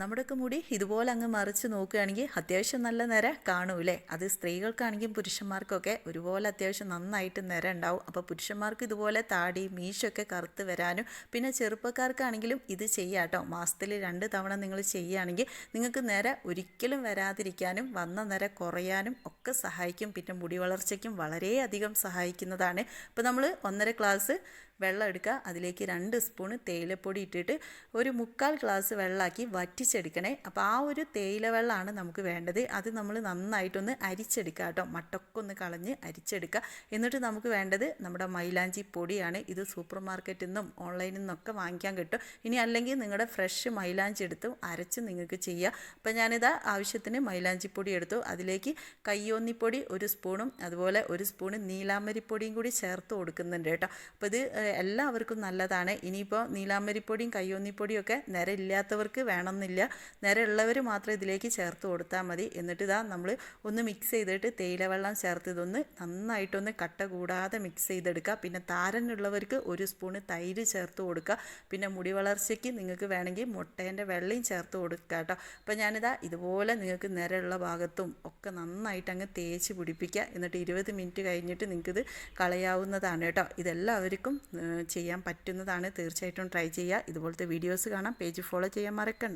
നമ്മുടെയൊക്കെ മുടി ഇതുപോലെ അങ്ങ് മറിച്ച് നോക്കുകയാണെങ്കിൽ അത്യാവശ്യം നല്ല നിര കാണൂലേ അത് സ്ത്രീകൾക്കാണെങ്കിലും പുരുഷന്മാർക്കൊക്കെ ഒരുപോലെ അത്യാവശ്യം നന്നായിട്ട് നിര ഉണ്ടാവും. അപ്പോൾ പുരുഷന്മാർക്ക് ഇതുപോലെ താടി മീശൊക്കെ കറുത്ത് വരാനും പിന്നെ ചെറുപ്പക്കാർക്കാണെങ്കിലും ഇത് ചെയ്യാട്ടോ മാസത്തിൽ രണ്ട് തവണ നിങ്ങൾ ചെയ്യുകയാണെങ്കിൽ നിങ്ങൾക്ക് നിര ഒരിക്കലും വരാതിരിക്കാനും വന്ന നിര കുറയാനും ഒക്കെ സഹായിക്കും. പിന്നെ മുടി വളർച്ചയ്ക്കും വളരെയധികം സഹായിക്കുന്നതാണ്. ഇപ്പോൾ നമ്മൾ ഒന്നര ഗ്ലാസ് വെള്ളം എടുക്കുക. അതിലേക്ക് രണ്ട് സ്പൂണ് തേയിലപ്പൊടി ഇട്ടിട്ട് ഒരു മുക്കാൽ ഗ്ലാസ് വെള്ളമാക്കി വറ്റിച്ചെടുക്കണേ. അപ്പോൾ ആ ഒരു തേയില വെള്ളമാണ് നമുക്ക് വേണ്ടത്. അത് നമ്മൾ നന്നായിട്ടൊന്ന് അരിച്ചെടുക്കുക കേട്ടോ. മട്ടൊക്കെ ഒന്ന് കളഞ്ഞ് അരിച്ചെടുക്കുക. എന്നിട്ട് നമുക്ക് വേണ്ടത് നമ്മുടെ മൈലാഞ്ചി പൊടിയാണ്. ഇത് സൂപ്പർ മാർക്കറ്റിൽ നിന്നും ഓൺലൈനിൽ നിന്നൊക്കെ വാങ്ങിക്കാൻ കിട്ടും. ഇനി അല്ലെങ്കിൽ നിങ്ങളുടെ ഫ്രഷ് മൈലാഞ്ചി എടുത്ത് അരച്ച് നിങ്ങൾക്ക് ചെയ്യാം. അപ്പോൾ ഞാനിതാ ആവശ്യത്തിന് മൈലാഞ്ചി പൊടി എടുത്തു. അതിലേക്ക് കയ്യോന്നിപ്പൊടി ഒരു സ്പൂണും അതുപോലെ ഒരു സ്പൂണ് നീലാമരിപ്പൊടിയും കൂടി ചേർത്ത് കൊടുക്കുന്നുണ്ട് കേട്ടോ. അപ്പോൾ ഇത് എല്ലാവർക്കും നല്ലതാണ്. ഇനിയിപ്പോൾ നീലാമ്പരിപ്പൊടിയും കയ്യോന്നിപ്പൊടിയും ഒക്കെ നിരയില്ലാത്തവർക്ക് വേണമെന്നില്ല. നിരയുള്ളവർ മാത്രം ഇതിലേക്ക് ചേർത്ത് കൊടുത്താൽ മതി. എന്നിട്ട് ഇതാ നമ്മൾ ഒന്ന് മിക്സ് ചെയ്തിട്ട് തേയില വെള്ളം ചേർത്ത് ഇതൊന്ന് നന്നായിട്ടൊന്ന് കട്ട കൂടാതെ മിക്സ് ചെയ്തെടുക്കുക. പിന്നെ താരനുള്ളവർക്ക് ഒരു സ്പൂണ് തൈര് ചേർത്ത് കൊടുക്കുക. പിന്നെ മുടി വളർച്ചയ്ക്ക് നിങ്ങൾക്ക് വേണമെങ്കിൽ മുട്ടേന്റെ വെള്ളയും ചേർത്ത് കൊടുക്കുക കേട്ടോ. അപ്പോൾ ഞാനിതാ ഇതുപോലെ നിങ്ങൾക്ക് നിരയുള്ള ഭാഗത്തും ഒക്കെ നന്നായിട്ട് അങ്ങ് തേച്ച് പിടിപ്പിക്കുക. എന്നിട്ട് ഇരുപത് മിനിറ്റ് കഴിഞ്ഞിട്ട് നിങ്ങൾക്കിത് കളയാവുന്നതാണ് കേട്ടോ. ഇതെല്ലാവർക്കും ചെയ്യാൻ പറ്റുന്നതാണ്. തീർച്ചയായിട്ടും ട്രൈ ചെയ്യുക. ഇതുപോലത്തെ വീഡിയോസ് കാണാം. പേജ് ഫോളോ ചെയ്യാൻ മറക്കണ്ട.